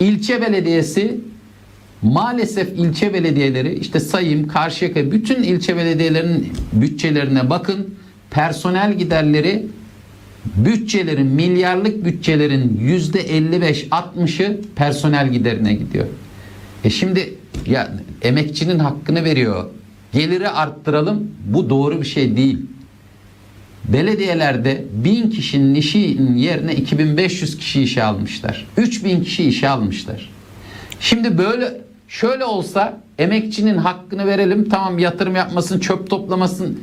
ilçe belediyesi maalesef ilçe belediyeleri işte sayayım Karşıyaka bütün ilçe belediyelerinin bütçelerine bakın. Personel giderleri bütçelerin milyarlık bütçelerin yüzde 55-60'ı personel giderine gidiyor. E şimdi ya emekçinin hakkını veriyor. Geliri arttıralım. Bu doğru bir şey değil. Belediyelerde 1000 kişinin işinin yerine 2500 kişi işe almışlar. 3000 kişi işe almışlar. Şimdi böyle şöyle olsa emekçinin hakkını verelim. Tamam yatırım yapmasın, çöp toplamasın.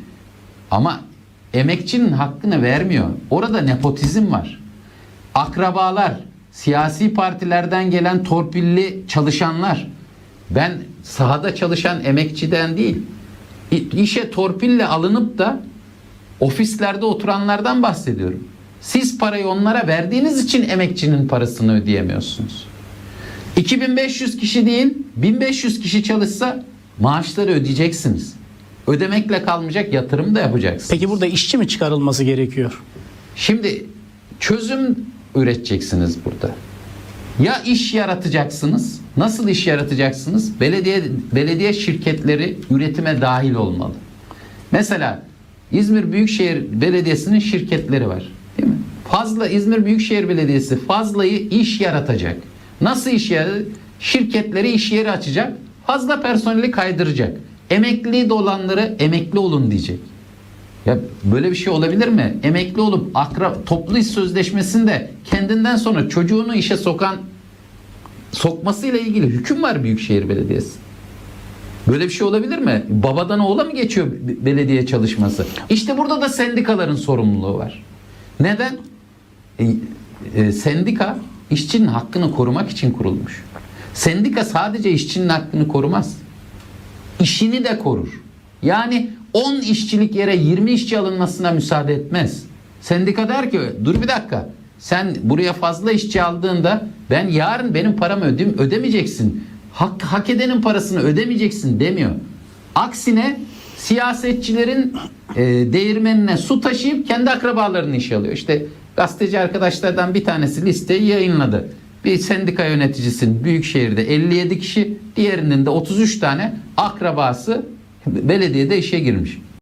Ama emekçinin hakkını vermiyor. Orada nepotizm var. Akrabalar, siyasi partilerden gelen torpilli çalışanlar. Ben sahada çalışan emekçiden değil, işe torpille alınıp da ofislerde oturanlardan bahsediyorum. Siz parayı onlara verdiğiniz için emekçinin parasını ödeyemiyorsunuz. 2500 kişi değil, 1500 kişi çalışsa maaşları ödeyeceksiniz. Ödemekle kalmayacak yatırım da yapacaksınız. Peki burada işçi mi çıkarılması gerekiyor? Şimdi çözüm üreteceksiniz burada. Ya iş yaratacaksınız. Nasıl iş yaratacaksınız? Belediye belediye şirketleri üretime dahil olmalı. Mesela İzmir Büyükşehir Belediyesi'nin şirketleri var. Değil mi? Fazla İzmir Büyükşehir Belediyesi fazlayı iş yaratacak. Nasıl iş yaratacak? Şirketleri iş yeri açacak. Fazla personeli kaydıracak. Emekli de olanları emekli olun diyecek. Ya böyle bir şey olabilir mi? Emekli olup akra, toplu iş sözleşmesinde kendinden sonra çocuğunu işe sokan sokmasıyla ilgili hüküm var Büyükşehir Belediyesi. Böyle bir şey olabilir mi? Babadan oğula mı geçiyor be- belediye çalışması? İşte burada da sendikaların sorumluluğu var. Neden? E, e, sendika işçinin hakkını korumak için kurulmuş. Sendika sadece işçinin hakkını korumaz işini de korur. Yani 10 işçilik yere 20 işçi alınmasına müsaade etmez. Sendika der ki dur bir dakika sen buraya fazla işçi aldığında ben yarın benim paramı ödem ödemeyeceksin. Hak, hak edenin parasını ödemeyeceksin demiyor. Aksine siyasetçilerin e, değirmenine su taşıyıp kendi akrabalarını işe alıyor. İşte gazeteci arkadaşlardan bir tanesi listeyi yayınladı. Bir sendika yöneticisin büyük şehirde 57 kişi, diğerinin de 33 tane akrabası belediyede işe girmiş.